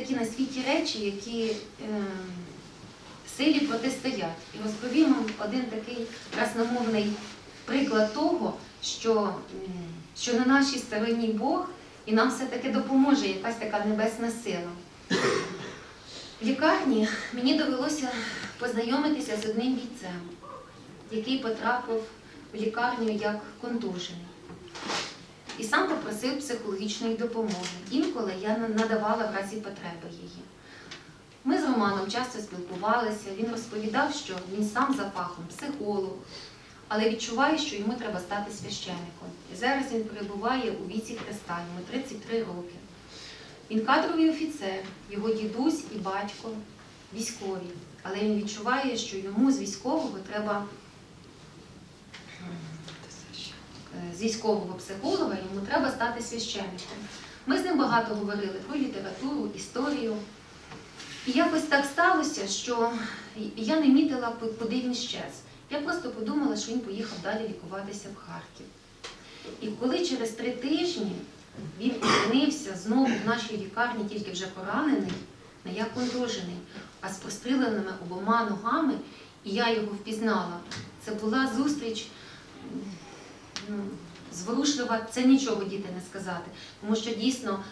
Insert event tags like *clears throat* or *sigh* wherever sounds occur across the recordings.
такі на світі речі, які е, силі протистоять. І розповім вам один такий красномовний приклад того, що, що на нашій стороні Бог і нам все-таки допоможе якась така небесна сила. В лікарні мені довелося познайомитися з одним бійцем, який потрапив в лікарню як контужений. І сам попросив психологічної допомоги. Інколи я на- надавала в разі потреби її. Ми з Романом часто спілкувалися, він розповідав, що він сам за фахом психолог, але відчуває, що йому треба стати священником. І зараз він перебуває у віці Христа, йому 33 роки. Він кадровий офіцер, його дідусь і батько військові, але він відчуває, що йому з військового треба з військового психолога йому треба стати священником. Ми з ним багато говорили про літературу, історію. І якось так сталося, що я не мітила, куди він щез. Я просто подумала, що він поїхав далі лікуватися в Харків. І коли через три тижні він опинився знову в нашій лікарні, тільки вже поранений, не як контужений, а з простріленими обома ногами, і я його впізнала. Це була зустріч ну, зворушлива, це нічого діти не сказати. Тому що дійсно,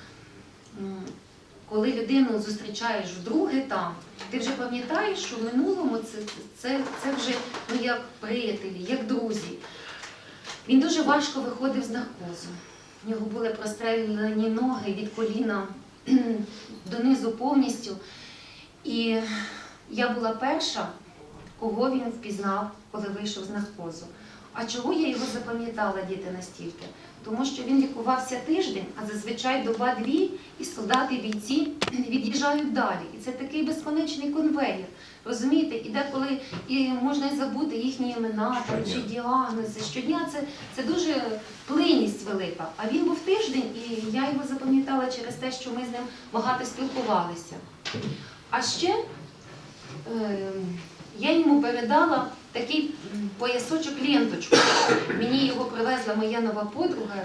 коли людину зустрічаєш вдруге там, ти вже пам'ятаєш, що в минулому це, це, це вже ну, як приятелі, як друзі. Він дуже важко виходив з наркозу. В нього були прострелені ноги від коліна *clears throat* донизу повністю. І я була перша, кого він впізнав, коли вийшов з наркозу. А чого я його запам'ятала, діти, настільки? Тому що він лікувався тиждень, а зазвичай доба-дві, і солдати бійці від'їжджають далі. І це такий безконечний конвейер. Розумієте, і деколи і можна забути їхні імена там, чи діагнози. Щодня це, це дуже плинність велика. А він був тиждень, і я його запам'ятала через те, що ми з ним багато спілкувалися. А ще е, я йому передала такий поясочок ленточку. Мені його привезла моя нова подруга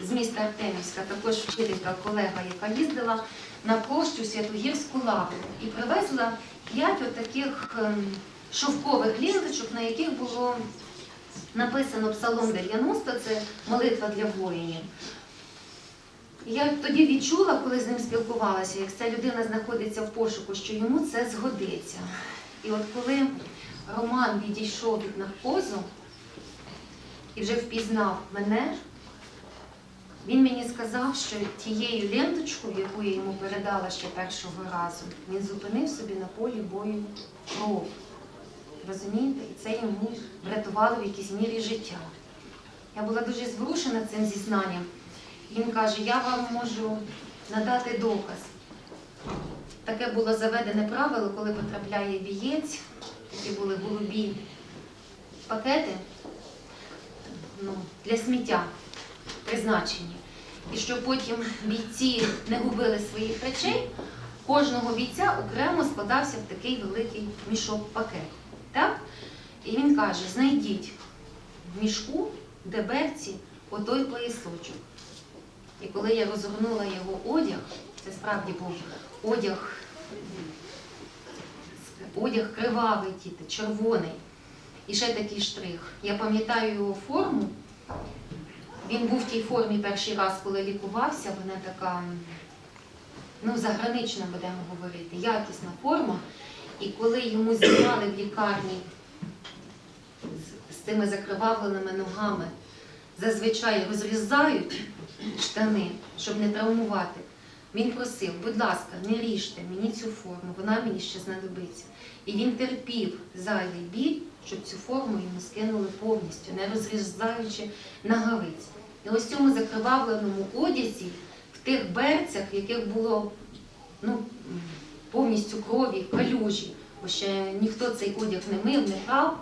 з міста Артемівська, також вчителька, колега, яка їздила на площу Святогірську лавру і привезла п'ять отаких ем, шовкових ленточок, на яких було написано Псалом 90, це молитва для воїнів. Я тоді відчула, коли з ним спілкувалася, як ця людина знаходиться в пошуку, що йому це згодиться. І от коли Роман відійшов від наркозу і вже впізнав мене, він мені сказав, що тією ленточкою, яку я йому передала ще першого разу, він зупинив собі на полі бою кров. Розумієте? І це йому врятувало в якійсь мірі життя. Я була дуже зворушена цим зізнанням. Він каже, я вам можу надати доказ. Таке було заведене правило, коли потрапляє бієць, такі були голубі пакети ну, для сміття призначені. І щоб потім бійці не губили своїх речей, кожного бійця окремо складався в такий великий мішок пакет. Так? І він каже: знайдіть в мішку, в деберці, отой поясочок. І коли я розгорнула його одяг, це справді був одяг, одяг кривавий, діти, червоний. І ще такий штрих. Я пам'ятаю його форму. Він був в тій формі перший раз, коли лікувався. Вона така, ну, загранична, будемо говорити, якісна форма. І коли йому знімали в лікарні з, з цими закривавленими ногами, зазвичай розрізають штани, щоб не травмувати. Він просив, будь ласка, не ріжте мені цю форму, вона мені ще знадобиться. І він терпів зайвий біль, щоб цю форму йому скинули повністю, не розрізаючи нагавиць. І ось цьому закривавленому одязі, в тих берцях, в яких було ну, повністю крові, калюжі, бо ще ніхто цей одяг не мив, не прав,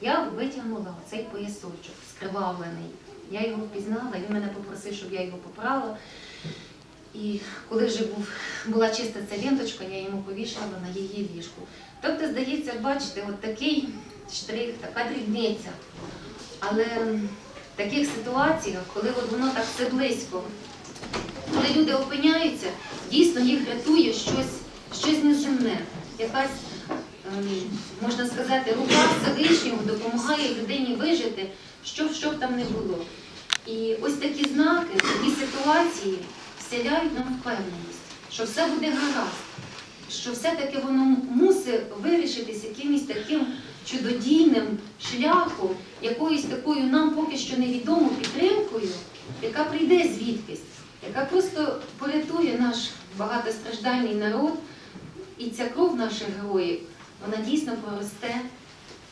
я витягнула цей поясочок скривавлений. Я його впізнала, він мене попросив, щоб я його попрала. І коли вже був, була чиста ця ленточка, я йому повішала на її ліжку. Тобто, здається, бачите, от такий штрих, така дрібниця. Але в таких ситуаціях, коли от воно так все близько, коли люди опиняються, дійсно їх рятує щось, щось неземне, якась, ем, можна сказати, рука Всевишнього допомагає людині вижити, що, б- там не було. І ось такі знаки, такі ситуації вселяють нам впевненість, що все буде гаразд, що все-таки воно мусить вирішитись якимось таким чудодійним шляхом, якоюсь такою нам поки що невідому підтримкою, яка прийде звідкись, яка просто порятує наш багатостраждальний народ, і ця кров наших героїв, вона дійсно поросте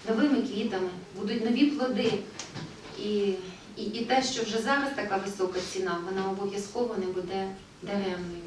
новими квітами, будуть нові плоди. І, і, і те, що вже зараз така висока ціна, вона обов'язково не буде даремною.